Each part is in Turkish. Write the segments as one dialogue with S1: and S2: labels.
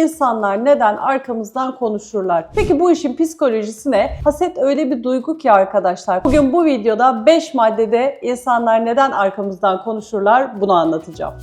S1: İnsanlar neden arkamızdan konuşurlar? Peki bu işin psikolojisi ne? Haset öyle bir duygu ki arkadaşlar. Bugün bu videoda 5 maddede insanlar neden arkamızdan konuşurlar bunu anlatacağım.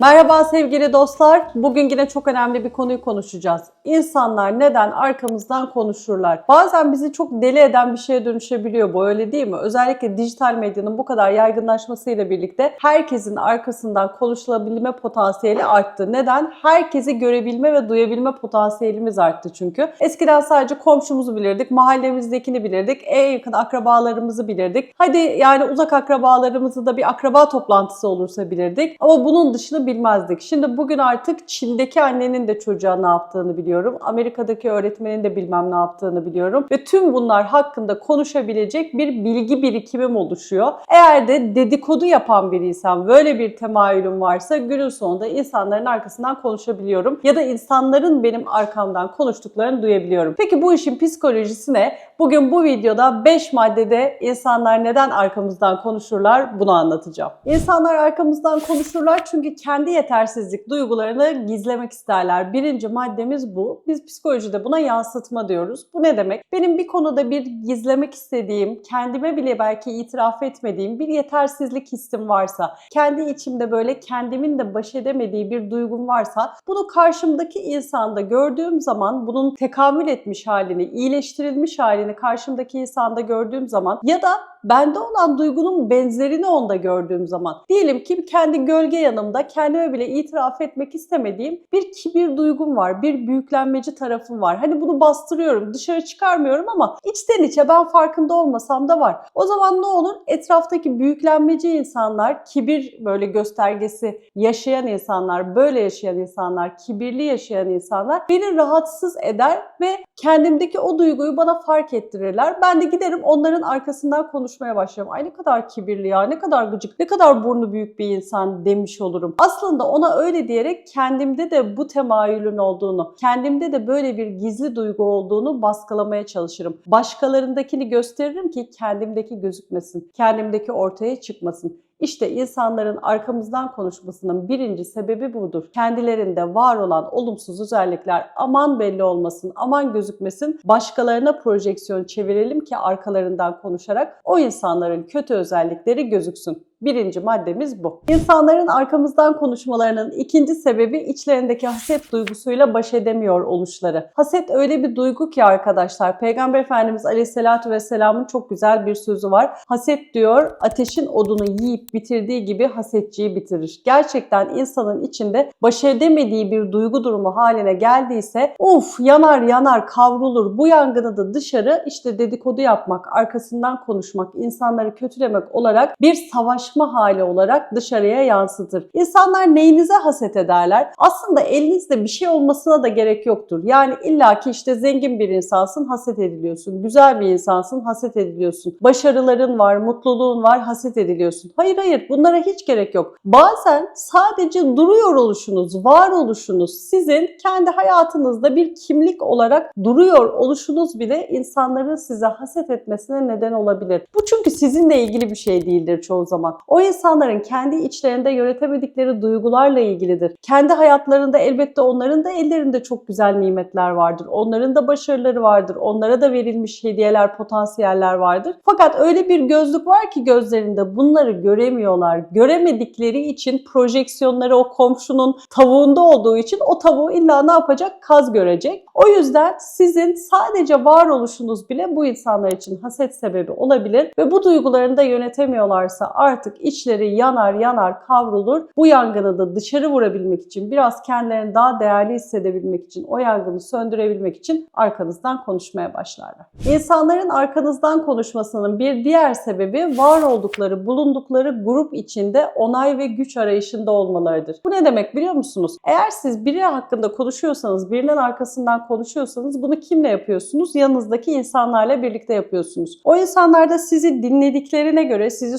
S1: Merhaba sevgili dostlar. Bugün yine çok önemli bir konuyu konuşacağız. İnsanlar neden arkamızdan konuşurlar? Bazen bizi çok deli eden bir şeye dönüşebiliyor bu öyle değil mi? Özellikle dijital medyanın bu kadar yaygınlaşmasıyla birlikte herkesin arkasından konuşulabilme potansiyeli arttı. Neden? Herkesi görebilme ve duyabilme potansiyelimiz arttı çünkü. Eskiden sadece komşumuzu bilirdik, mahallemizdekini bilirdik, en yakın akrabalarımızı bilirdik. Hadi yani uzak akrabalarımızı da bir akraba toplantısı olursa bilirdik. Ama bunun bilmezdik. Şimdi bugün artık Çin'deki annenin de çocuğa ne yaptığını biliyorum. Amerika'daki öğretmenin de bilmem ne yaptığını biliyorum. Ve tüm bunlar hakkında konuşabilecek bir bilgi birikimim oluşuyor. Eğer de dedikodu yapan biriysem, böyle bir temayülüm varsa günün sonunda insanların arkasından konuşabiliyorum. Ya da insanların benim arkamdan konuştuklarını duyabiliyorum. Peki bu işin psikolojisi ne? Bugün bu videoda 5 maddede insanlar neden arkamızdan konuşurlar bunu anlatacağım. İnsanlar arkamızdan konuşurlar çünkü kendi yetersizlik duygularını gizlemek isterler. Birinci maddemiz bu. Biz psikolojide buna yansıtma diyoruz. Bu ne demek? Benim bir konuda bir gizlemek istediğim, kendime bile belki itiraf etmediğim bir yetersizlik hissim varsa, kendi içimde böyle kendimin de baş edemediği bir duygum varsa, bunu karşımdaki insanda gördüğüm zaman bunun tekamül etmiş halini, iyileştirilmiş halini karşımdaki insanda gördüğüm zaman ya da bende olan duygunun benzerini onda gördüğüm zaman diyelim ki kendi gölge yanımda kendime bile itiraf etmek istemediğim bir kibir duygum var, bir büyüklenmeci tarafım var. Hani bunu bastırıyorum, dışarı çıkarmıyorum ama içten içe ben farkında olmasam da var. O zaman ne olur? Etraftaki büyüklenmeci insanlar, kibir böyle göstergesi yaşayan insanlar, böyle yaşayan insanlar, kibirli yaşayan insanlar beni rahatsız eder ve kendimdeki o duyguyu bana fark ettirirler. Ben de giderim onların arkasından konuşmaya başlarım. Ay ne kadar kibirli ya, ne kadar gıcık, ne kadar burnu büyük bir insan demiş olurum. Aslında ona öyle diyerek kendimde de bu temayülün olduğunu, kendimde de böyle bir gizli duygu olduğunu baskılamaya çalışırım. Başkalarındakini gösteririm ki kendimdeki gözükmesin, kendimdeki ortaya çıkmasın. İşte insanların arkamızdan konuşmasının birinci sebebi budur. Kendilerinde var olan olumsuz özellikler aman belli olmasın, aman gözükmesin, başkalarına projeksiyon çevirelim ki arkalarından konuşarak o insanların kötü özellikleri gözüksün. Birinci maddemiz bu. İnsanların arkamızdan konuşmalarının ikinci sebebi içlerindeki haset duygusuyla baş edemiyor oluşları. Haset öyle bir duygu ki arkadaşlar. Peygamber Efendimiz Aleyhisselatü Vesselam'ın çok güzel bir sözü var. Haset diyor ateşin odunu yiyip bitirdiği gibi hasetçiyi bitirir. Gerçekten insanın içinde baş edemediği bir duygu durumu haline geldiyse uf yanar yanar kavrulur. Bu yangını da dışarı işte dedikodu yapmak, arkasından konuşmak, insanları kötülemek olarak bir savaş savaşma hali olarak dışarıya yansıtır. İnsanlar neyinize haset ederler? Aslında elinizde bir şey olmasına da gerek yoktur. Yani illaki işte zengin bir insansın, haset ediliyorsun. Güzel bir insansın, haset ediliyorsun. Başarıların var, mutluluğun var, haset ediliyorsun. Hayır hayır bunlara hiç gerek yok. Bazen sadece duruyor oluşunuz, var oluşunuz sizin kendi hayatınızda bir kimlik olarak duruyor oluşunuz bile insanların size haset etmesine neden olabilir. Bu çünkü sizinle ilgili bir şey değildir çoğu zaman. O insanların kendi içlerinde yönetemedikleri duygularla ilgilidir. Kendi hayatlarında elbette onların da ellerinde çok güzel nimetler vardır. Onların da başarıları vardır. Onlara da verilmiş hediyeler, potansiyeller vardır. Fakat öyle bir gözlük var ki gözlerinde bunları göremiyorlar. Göremedikleri için projeksiyonları o komşunun tavuğunda olduğu için o tavuğu illa ne yapacak? Kaz görecek. O yüzden sizin sadece varoluşunuz bile bu insanlar için haset sebebi olabilir ve bu duygularını da yönetemiyorlarsa artık içleri yanar yanar kavrulur. Bu yangını da dışarı vurabilmek için biraz kendilerini daha değerli hissedebilmek için o yangını söndürebilmek için arkanızdan konuşmaya başlarlar. İnsanların arkanızdan konuşmasının bir diğer sebebi var oldukları, bulundukları grup içinde onay ve güç arayışında olmalarıdır. Bu ne demek biliyor musunuz? Eğer siz biri hakkında konuşuyorsanız, birinin arkasından konuşuyorsanız bunu kimle yapıyorsunuz? Yanınızdaki insanlarla birlikte yapıyorsunuz. O insanlar da sizi dinlediklerine göre, sizi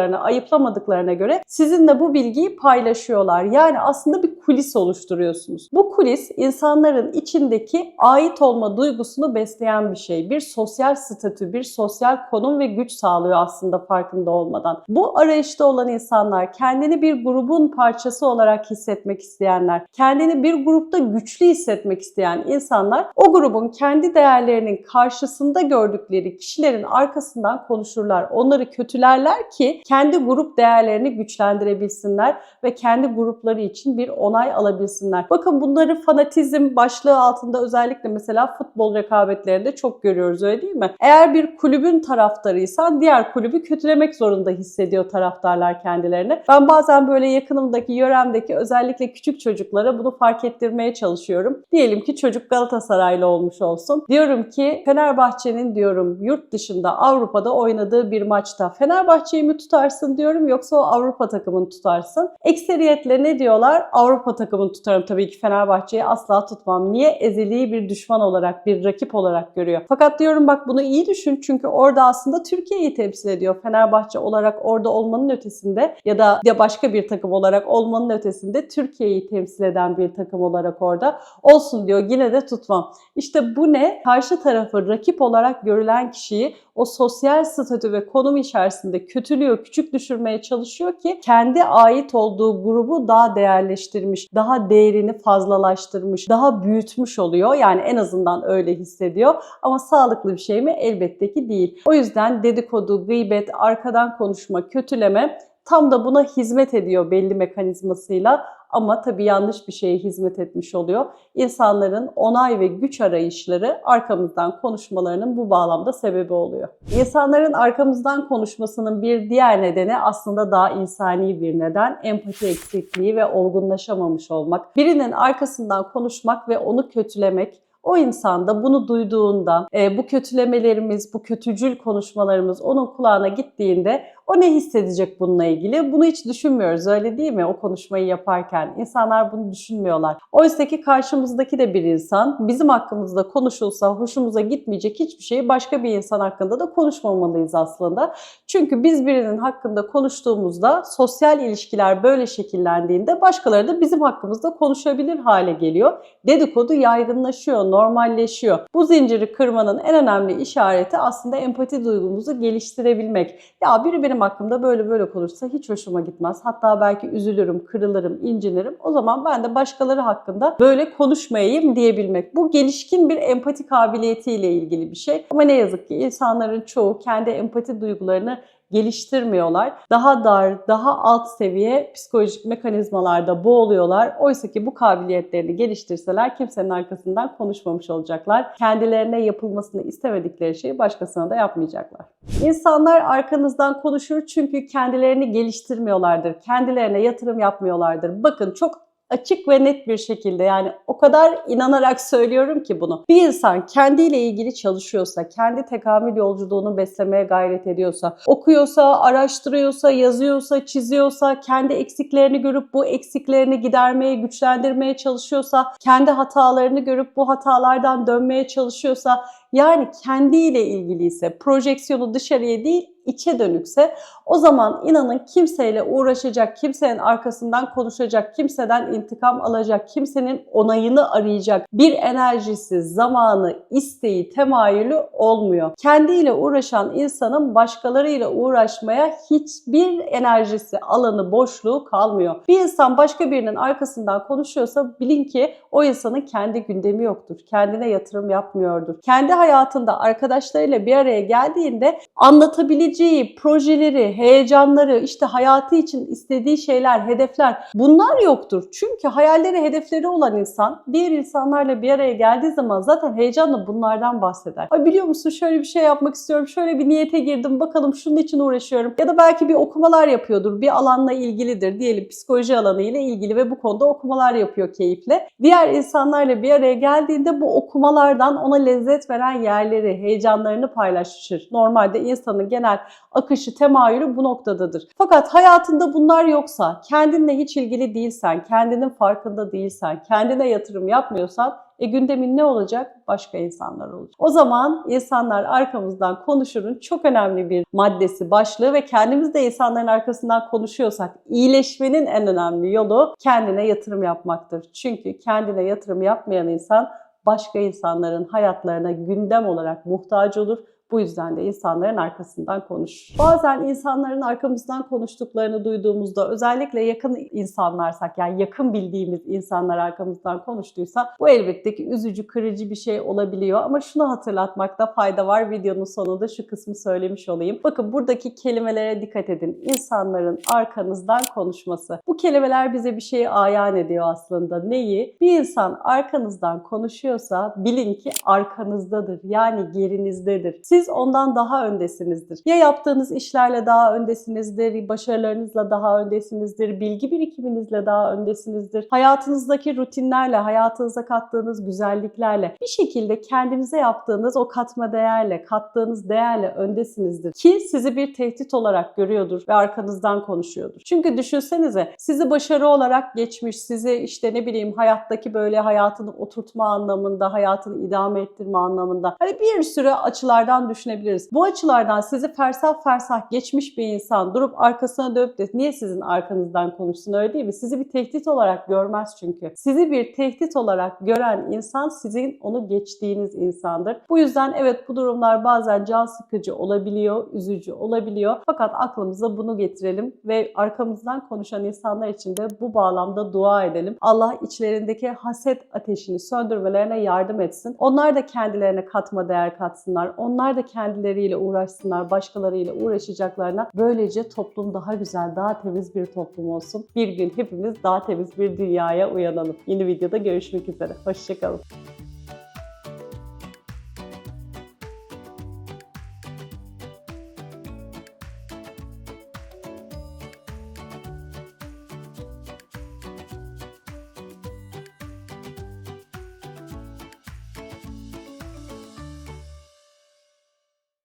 S1: susturmadıklarına, ayıplamadıklarına göre sizinle bu bilgiyi paylaşıyorlar. Yani aslında bir kulis oluşturuyorsunuz. Bu kulis insanların içindeki ait olma duygusunu besleyen bir şey. Bir sosyal statü, bir sosyal konum ve güç sağlıyor aslında farkında olmadan. Bu arayışta olan insanlar, kendini bir grubun parçası olarak hissetmek isteyenler, kendini bir grupta güçlü hissetmek isteyen insanlar o grubun kendi değerlerinin karşısında gördükleri kişilerin arkasından konuşurlar. Onları kötülerler ki kendi grup değerlerini güçlendirebilsinler ve kendi grupları için bir onay alabilsinler. Bakın bunları fanatizm başlığı altında özellikle mesela futbol rekabetlerinde çok görüyoruz öyle değil mi? Eğer bir kulübün taraftarıysan diğer kulübü kötülemek zorunda hissediyor taraftarlar kendilerini. Ben bazen böyle yakınımdaki, yöremdeki özellikle küçük çocuklara bunu fark ettirmeye çalışıyorum. Diyelim ki çocuk Galatasaraylı olmuş olsun. Diyorum ki Fenerbahçe'nin diyorum yurt dışında Avrupa'da oynadığı bir maçta Fenerbahçe'yi mi tutarsın diyorum yoksa o Avrupa takımını tutarsın. Ekseriyetle ne diyorlar? Avrupa takımını tutarım tabii ki Fenerbahçe'yi asla tutmam. Niye? Ezeli'yi bir düşman olarak, bir rakip olarak görüyor. Fakat diyorum bak bunu iyi düşün çünkü orada aslında Türkiye'yi temsil ediyor. Fenerbahçe olarak orada olmanın ötesinde ya da ya başka bir takım olarak olmanın ötesinde Türkiye'yi temsil eden bir takım olarak orada olsun diyor. Yine de tutmam. İşte bu ne? Karşı tarafı rakip olarak görülen kişiyi o sosyal statü ve konum içerisinde kötülüyor, küçük düşürmeye çalışıyor ki kendi ait olduğu grubu daha değerleştirmiş, daha değerini fazlalaştırmış, daha büyütmüş oluyor. Yani en azından öyle hissediyor. Ama sağlıklı bir şey mi? Elbette ki değil. O yüzden dedikodu, gıybet, arkadan konuşma, kötüleme tam da buna hizmet ediyor belli mekanizmasıyla ama tabii yanlış bir şeye hizmet etmiş oluyor. İnsanların onay ve güç arayışları arkamızdan konuşmalarının bu bağlamda sebebi oluyor. İnsanların arkamızdan konuşmasının bir diğer nedeni aslında daha insani bir neden. Empati eksikliği ve olgunlaşamamış olmak. Birinin arkasından konuşmak ve onu kötülemek o insan da bunu duyduğunda, e, bu kötülemelerimiz, bu kötücül konuşmalarımız onun kulağına gittiğinde o ne hissedecek bununla ilgili? Bunu hiç düşünmüyoruz öyle değil mi? O konuşmayı yaparken. insanlar bunu düşünmüyorlar. Oysa ki karşımızdaki de bir insan bizim hakkımızda konuşulsa hoşumuza gitmeyecek hiçbir şeyi başka bir insan hakkında da konuşmamalıyız aslında. Çünkü biz birinin hakkında konuştuğumuzda sosyal ilişkiler böyle şekillendiğinde başkaları da bizim hakkımızda konuşabilir hale geliyor. Dedikodu yaygınlaşıyor, normalleşiyor. Bu zinciri kırmanın en önemli işareti aslında empati duygumuzu geliştirebilmek. Ya biri benim hakkımda böyle böyle konuşsa hiç hoşuma gitmez. Hatta belki üzülürüm, kırılırım, incinirim. O zaman ben de başkaları hakkında böyle konuşmayayım diyebilmek. Bu gelişkin bir empati kabiliyetiyle ilgili bir şey. Ama ne yazık ki insanların çoğu kendi empati duygularını geliştirmiyorlar. Daha dar, daha alt seviye psikolojik mekanizmalarda boğuluyorlar. Oysa ki bu kabiliyetlerini geliştirseler kimsenin arkasından konuşmamış olacaklar. Kendilerine yapılmasını istemedikleri şeyi başkasına da yapmayacaklar. İnsanlar arkanızdan konuşur çünkü kendilerini geliştirmiyorlardır. Kendilerine yatırım yapmıyorlardır. Bakın çok açık ve net bir şekilde yani o kadar inanarak söylüyorum ki bunu. Bir insan kendiyle ilgili çalışıyorsa, kendi tekamül yolculuğunu beslemeye gayret ediyorsa, okuyorsa, araştırıyorsa, yazıyorsa, çiziyorsa, kendi eksiklerini görüp bu eksiklerini gidermeye, güçlendirmeye çalışıyorsa, kendi hatalarını görüp bu hatalardan dönmeye çalışıyorsa, yani kendiyle ilgiliyse, projeksiyonu dışarıya değil içe dönükse o zaman inanın kimseyle uğraşacak, kimsenin arkasından konuşacak, kimseden intikam alacak, kimsenin onayını arayacak bir enerjisi, zamanı, isteği, temayülü olmuyor. Kendiyle uğraşan insanın başkalarıyla uğraşmaya hiçbir enerjisi, alanı, boşluğu kalmıyor. Bir insan başka birinin arkasından konuşuyorsa bilin ki o insanın kendi gündemi yoktur. Kendine yatırım yapmıyordur. Kendi hayatında arkadaşlarıyla bir araya geldiğinde anlatabileceği projeleri, heyecanları, işte hayatı için istediği şeyler, hedefler bunlar yoktur. Çünkü hayalleri, hedefleri olan insan diğer insanlarla bir araya geldiği zaman zaten heyecanla bunlardan bahseder. Ay biliyor musun şöyle bir şey yapmak istiyorum, şöyle bir niyete girdim, bakalım şunun için uğraşıyorum. Ya da belki bir okumalar yapıyordur, bir alanla ilgilidir. Diyelim psikoloji alanı ile ilgili ve bu konuda okumalar yapıyor keyifle. Diğer insanlarla bir araya geldiğinde bu okumalardan ona lezzet veren yerleri, heyecanlarını paylaşır. Normalde insanın genel akışı, temayülü bu noktadadır. Fakat hayatında bunlar yoksa, kendinle hiç ilgili değilsen, kendinin farkında değilsen, kendine yatırım yapmıyorsan E gündemin ne olacak? Başka insanlar olacak. O zaman insanlar arkamızdan konuşurun çok önemli bir maddesi, başlığı ve kendimiz de insanların arkasından konuşuyorsak iyileşmenin en önemli yolu kendine yatırım yapmaktır. Çünkü kendine yatırım yapmayan insan başka insanların hayatlarına gündem olarak muhtaç olur. Bu yüzden de insanların arkasından konuşur. Bazen insanların arkamızdan konuştuklarını duyduğumuzda özellikle yakın insanlarsak yani yakın bildiğimiz insanlar arkamızdan konuştuysa bu elbette ki üzücü, kırıcı bir şey olabiliyor. Ama şunu hatırlatmakta fayda var. Videonun sonunda şu kısmı söylemiş olayım. Bakın buradaki kelimelere dikkat edin. İnsanların arkanızdan konuşması. Bu kelimeler bize bir şeyi ayan ediyor aslında. Neyi? Bir insan arkanızdan konuşuyorsa bilin ki arkanızdadır. Yani gerinizdedir. Siz ondan daha öndesinizdir. Ya yaptığınız işlerle daha öndesinizdir, başarılarınızla daha öndesinizdir, bilgi birikiminizle daha öndesinizdir. Hayatınızdaki rutinlerle, hayatınıza kattığınız güzelliklerle bir şekilde kendinize yaptığınız o katma değerle, kattığınız değerle öndesinizdir. Ki sizi bir tehdit olarak görüyordur ve arkanızdan konuşuyordur. Çünkü düşünsenize sizi başarı olarak geçmiş, sizi işte ne bileyim hayattaki böyle hayatını oturtma anlamında, hayatını idame ettirme anlamında hani bir sürü açılardan düşünebiliriz. Bu açılardan sizi fersah fersah geçmiş bir insan durup arkasına dönüp de niye sizin arkanızdan konuşsun öyle değil mi? Sizi bir tehdit olarak görmez çünkü. Sizi bir tehdit olarak gören insan sizin onu geçtiğiniz insandır. Bu yüzden evet bu durumlar bazen can sıkıcı olabiliyor, üzücü olabiliyor. Fakat aklımıza bunu getirelim ve arkamızdan konuşan insanlar için de bu bağlamda dua edelim. Allah içlerindeki haset ateşini söndürmelerine yardım etsin. Onlar da kendilerine katma değer katsınlar. Onlar da kendileriyle uğraşsınlar, başkalarıyla uğraşacaklarına. Böylece toplum daha güzel, daha temiz bir toplum olsun. Bir gün hepimiz daha temiz bir dünyaya uyanalım. Yeni videoda görüşmek üzere. Hoşçakalın.